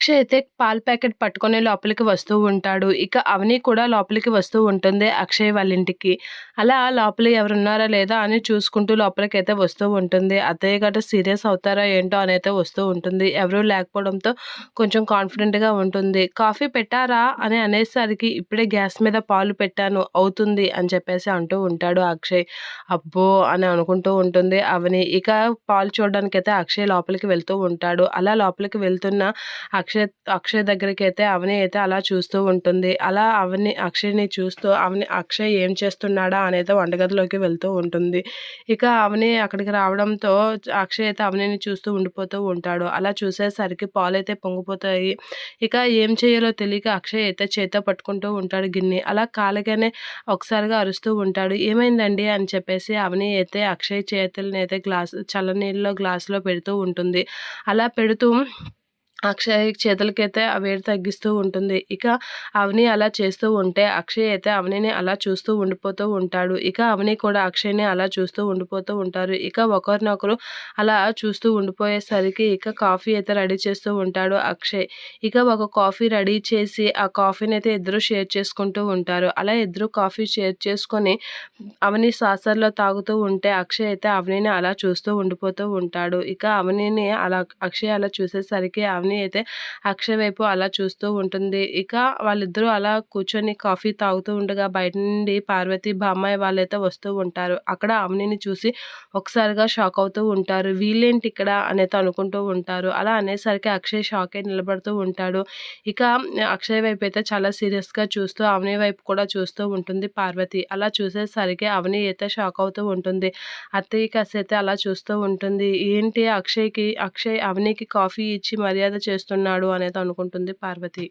అక్షయ్ అయితే పాల ప్యాకెట్ పట్టుకొని లోపలికి వస్తూ ఉంటాడు. ఇక అవని కూడా లోపలికి వస్తూ ఉంటుంది అక్షయ్ వాళ్ళ ఇంటికి. అలా లోపల ఎవరున్నారా లేదా అని చూసుకుంటూ లోపలికైతే వస్తూ ఉంటుంది. అత్తయ్య గట్రా సీరియస్ అవుతారా ఏంటో అని అయితే వస్తూ ఉంటుంది. ఎవరూ లేకపోవడంతో కొంచెం కాన్ఫిడెంట్‌గా ఉంటుంది. కాఫీ పెట్టారా అని అనేసరికి ఇప్పుడే గ్యాస్ మీద పాలు పెట్టాను అవుతుంది అని చెప్పేసి అంటూ ఉంటాడు అక్షయ్. అబ్బో! అని అనుకుంటూ ఉంటుంది అవని. ఇక పాలు చూడడానికైతే అక్షయ్ లోపలికి వెళ్తూ ఉంటాడు. అలా లోపలికి వెళ్తున్న అక్షయ్ అక్షయ్ దగ్గరికి అయితే అవని అయితే అలా చూస్తూ ఉంటుంది. అలా అవని అక్షయ్‌ని చూస్తూ అవని అక్షయ్ ఏం చేస్తున్నాడా అనేది వంటగదిలోకి వెళ్తూ ఉంటుంది. ఇక అవని అక్కడికి రావడంతో అక్షయ్ అయితే అవనిని చూస్తూ ఉండిపోతూ ఉంటాడు. అలా చూసేసరికి పాలైతే పొంగిపోతాయి. ఇక ఏం చేయాలో తెలియక అక్షయ్ అయితే చేత్తో పట్టుకుంటూ ఉంటాడు గిన్నె. అలా కాలగానే ఒకసారిగా అరుస్తూ ఉంటాడు. ఏమైందండి అని చెప్పేసి అవని అయితే అక్షయ్ చేతులని అయితే గ్లాస్ చల్లనీళ్ళలో గ్లాసులో పెడుతూ ఉంటుంది. అలా పెడుతూ అక్షయ్ చేతులకైతే ఆ వేడి తగ్గిస్తూ ఉంటుంది. ఇక అవని అలా చేస్తూ ఉంటే అక్షయ్ అయితే అవనిని అలా చూస్తూ ఉండిపోతూ ఉంటాడు. ఇక అవని కూడా అక్షయ్‌ని అలా చూస్తూ ఉండిపోతూ ఉంటారు. ఇక ఒకరినొకరు అలా చూస్తూ ఉండిపోయేసరికి ఇక కాఫీ అయితే రెడీ చేస్తూ ఉంటాడు అక్షయ్. ఇక ఒక కాఫీ రెడీ చేసి ఆ కాఫీని అయితే ఇద్దరు షేర్ చేసుకుంటూ ఉంటారు. అలా ఇద్దరు కాఫీ షేర్ చేసుకొని అవని సాసర్లో తాగుతూ ఉంటే అక్షయ్ అయితే అవనిని అలా చూస్తూ ఉండిపోతూ ఉంటాడు. ఇక అవనిని అలా అక్షయ్ అలా చూసేసరికి అవని అయితే అక్షయ్ వైపు అలా చూస్తూ ఉంటుంది. ఇక వాళ్ళిద్దరూ అలా కూర్చొని కాఫీ తాగుతూ ఉండగా బయట నుండి పార్వతి, బామ్మాయి వాళ్ళైతే వస్తూ ఉంటారు. అక్కడ అవనిని చూసి ఒకసారిగా షాక్ అవుతూ ఉంటారు. వీళ్ళేంటి ఇక్కడ అనేది అనుకుంటూ ఉంటారు. అలా అనేసరికి అక్షయ్ షాక్ అయి నిలబడుతూ ఉంటాడు. ఇక అక్షయ్ వైపు అయితే చాలా సీరియస్‌గా చూస్తూ అవని వైపు కూడా చూస్తూ ఉంటుంది పార్వతి. అలా చూసేసరికి అవని అయితే షాక్ అవుతూ ఉంటుంది. అత్తయ్య కాసైతే అలా చూస్తూ ఉంటుంది. ఏంటి అక్షయ్‌కి అక్షయ్ అవనికి కాఫీ ఇచ్చి మర్యాద చేస్తున్నాడు అనేది అనుకుంటుంది పార్వతి.